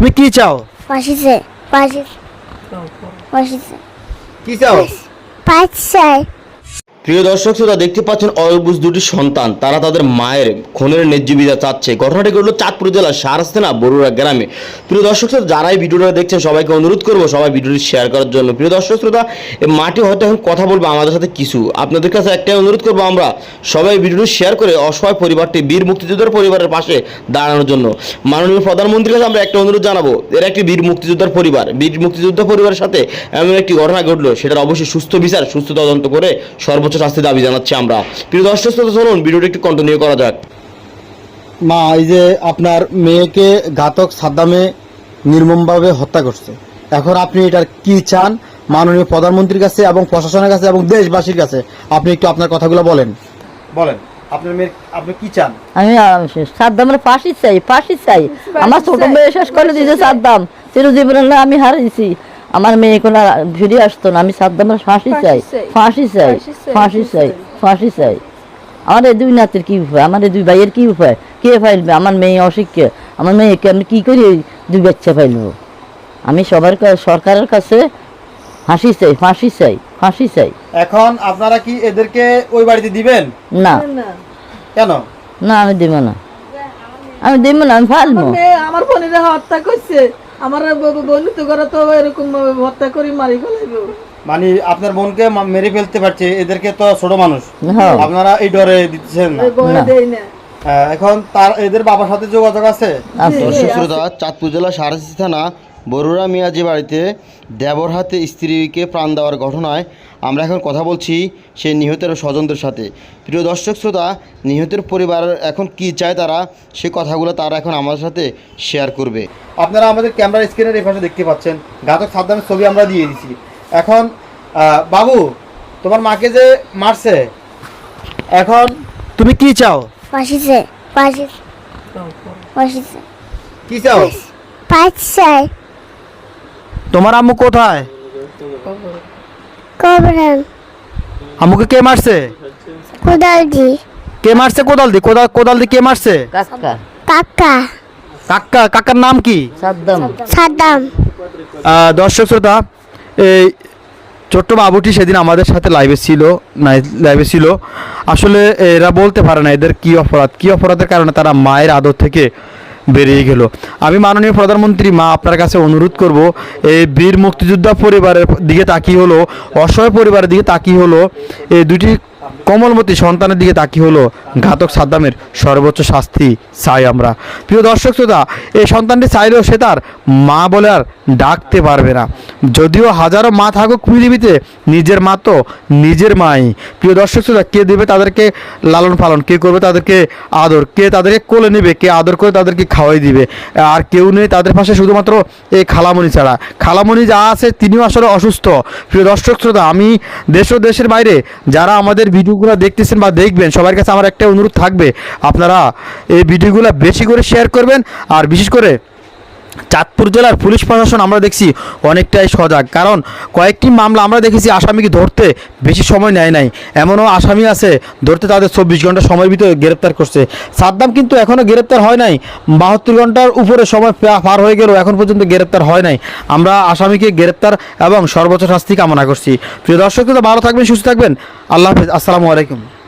তুমি কি চাও? পাশে পাশে ফাঁসিছে কি চাও পাঁচশাই প্রিয় দর্শক, শ্রোতা, দেখতে পাচ্ছেন অয়বুজ দুটি সন্তান। তারা তাদের মায়ের খুনের ন্যায্য চাচ্ছে। ঘটনাটি ঘটলো চাঁদপুর জেলার সারস্তেনা বরুড়া গ্রামে। প্রিয় দর্শক, শ্রোতা যারা এই ভিডিওটা দেখছেন, সবাইকে অনুরোধ করব সবাই ভিডিওটি শেয়ার করার জন্য। প্রিয় দর্শক, শ্রোতা মাটি হয়তো এখন কথা বলব আমাদের সাথে কিছু। আপনাদের কাছে একটাই অনুরোধ করব আমরা সবাই ভিডিওটি শেয়ার করে অসহায় পরিবারটি, বীর মুক্তিযোদ্ধার পরিবারের পাশে দাঁড়ানোর জন্য। মাননীয় প্রধানমন্ত্রীর কাছে আমরা একটা অনুরোধ জানাব, এর একটি বীর মুক্তিযোদ্ধার পরিবার। বীর মুক্তিযোদ্ধা পরিবারের সাথে এমন একটি ঘটনা ঘটলো, সেটার অবশ্যই সুস্থ বিচার, সুস্থ তদন্ত করে সর্বোচ্চ শাস্তি দাবি জানাচ্ছি আমরা। প্রিয় দর্শক শ্রোতা চলুন ভিডিওটি একটু কন্টিনিউ করা যাক। মা এই যে আপনার মেয়েকে ঘাতক সাদ্দামে নির্মমভাবে হত্যা করছে। এখন আপনি এটার কি চান? মাননীয় প্রধানমন্ত্রীর কাছে এবং প্রশাসনের কাছে এবং দেশবাসীর কাছে। আপনি একটু আপনার কথাগুলো বলেন। বলেন আপনার মেয়ের আপনি কি চান? আমি সাদ্দামের ফাঁসি চাই ফাঁসি চাই। আমার ছোট মেয়ে শেষ করে দিয়েছে সাদ্দাম। চিরজীবনের না আমি হারিয়েছি। আমার মেয়ে কোনো ফিরে আসতো না আমি সাদ্দামের ফাঁসি চাই ফাঁসি চাই। ফাঁসি চাই ফাঁসি চাই আমার এই দুই নাতের কি উপায়? আমার এই দুই ভাইয়ের কি উপায়? কে ফাইলবে? আমার মেয়ে অশিক্ষা আমার মেয়েকে আমি কি করি দুই বাচ্চা ফাইলবো? আমি সবার সরকারের কাছে ফাঁসি চাই ফাঁসি চাই ফাঁসি চাই। এখন আপনারা কি এদেরকে ওই বাড়িতে দিবেন? না। কেন? না আমি দেবো না। আমি দেবো না আমি ফাইলবো আমার বোনেরা হত্যা করছে। আমার বন্ধু তো ঘরে তো এরকম হত্যা করি মারি ফেলাইব। মানে আপনার বোনকে মেরে ফেলতে পারছে এদেরকে তো ছোট মানুষ। হ্যাঁ। আপনারা এই ডরে দিচ্ছেন না। আহ, এখন তার এদের বাবার সাথে যোগাযোগ আছে। চাঁদপুর জেলা সারাসি থানা বরুড়া মিয়াজি বাড়িতে দেবর হাতে স্ত্রীকে প্রাণ দেওয়ার ঘটনায় আমরা এখন কথা বলছি সেই নিহতের স্বজনদের সাথে। প্রিয় দর্শক শ্রোতা নিহতের পরিবার এখন কি চায় তারা? সে কথাগুলো তারা এখন আমাদের সাথে শেয়ার করবে। আপনারা আমাদের ক্যামেরা স্ক্রিনের এই পাশে দেখতে পাচ্ছেন। ঘাতক সাদ্দামের ছবি আমরা দিয়ে দিছি। এখন বাবু তোমার মাকে যে মারছে এখন তুমি কি চাও? ফাঁসিছে ফাঁসি ফাঁসিছে কি চাও? পাঁচশাই তোমার আম্মু কোথায়? কবরান। আম্মুকে কে মারছে? কোদালজি কে মারছে কোদাল দি কোদাল কোদাল দি কে মারছে? কাকা কাকা কাকা কাকার নাম কি? সাদ্দাম। সাদ্দাম। দর্শক শ্রোতা এই ছোট্ট বাবুটি সেদিন আমাদের সাথে লাইভে ছিল লাইভে ছিল। আসলে এরা বলতে পারে না এদের কি অপরাধ। কি অপরাধের কারণে তারা মায়ের আদর থেকে বেরিয়ে গেল। আমি মাননীয় প্রধানমন্ত্রী, মা, আপনার কাছে অনুরোধ করব, এই বীর মুক্তিযোদ্ধা পরিবারের দিকে তাকিয়ে হলো, অসহায় পরিবারের দিকে তাকিয়ে হলো, এই দুটি কমলমতি সন্তানের দিকে তাকিয়ে হলো ঘাতক সাদ্দামের সর্বোচ্চ শাস্তি চাই আমরা। প্রিয় দর্শক শ্রোতা, এই সন্তানটি চাইলেও সে তার মা বলে আর ডাকতে পারবে না। যদিও হাজারো মা থাকুক পৃথিবীতে, নিজের মা তো নিজের মাই। প্রিয় দর্শক শ্রোতা, কে দেবে তাদেরকে লালন পালন? কে করবে তাদেরকে আদর? কে তাদেরকে কোলে নেবে? কে আদর করে তাদেরকে খাওয়াই দিবে? আর কেউ নেই তাদের পাশে শুধুমাত্র এই খালামণি ছাড়া। খালামণি যা আছে তিনিও আসলে অসুস্থ। প্রিয় দর্শক শ্রোতা, আমি দেশ ও দেশের বাইরে যারা আমাদের ভিডিওগুলো দেখতেছেন বা দেখবেন, সবার কাছে আমার একটা অনুরোধ থাকবে, আপনারা এই ভিডিওগুলো বেশি করে শেয়ার করবেন, আর বিশেষ করে চাঁদপুর জেলার পুলিশ প্রশাসন আমরা দেখছি অনেকটাই সজাগ। কারণ কয়েকটি মামলা আমরা দেখেছি আসামিকে ধরতে বেশি সময় নেয় নাই। এমনও আসামি আছে, ধরতে তাদের চব্বিশ ঘণ্টা সময়ের ভিতরে গ্রেপ্তার করছে। সাদ্দাম কিন্তু এখনও গ্রেপ্তার হয় নাই। বাহাত্তর ঘণ্টার উপরে সময় পার হয়ে গেল এখন পর্যন্ত গ্রেপ্তার হয় নাই। আমরা আসামিকে গ্রেপ্তার এবং সর্বোচ্চ শাস্তি কামনা করছি। প্রিয় দর্শক, তো ভালো থাকবেন, সুস্থ থাকবেন। আল্লাহ হাফিজ। আসসালামু আলাইকুম।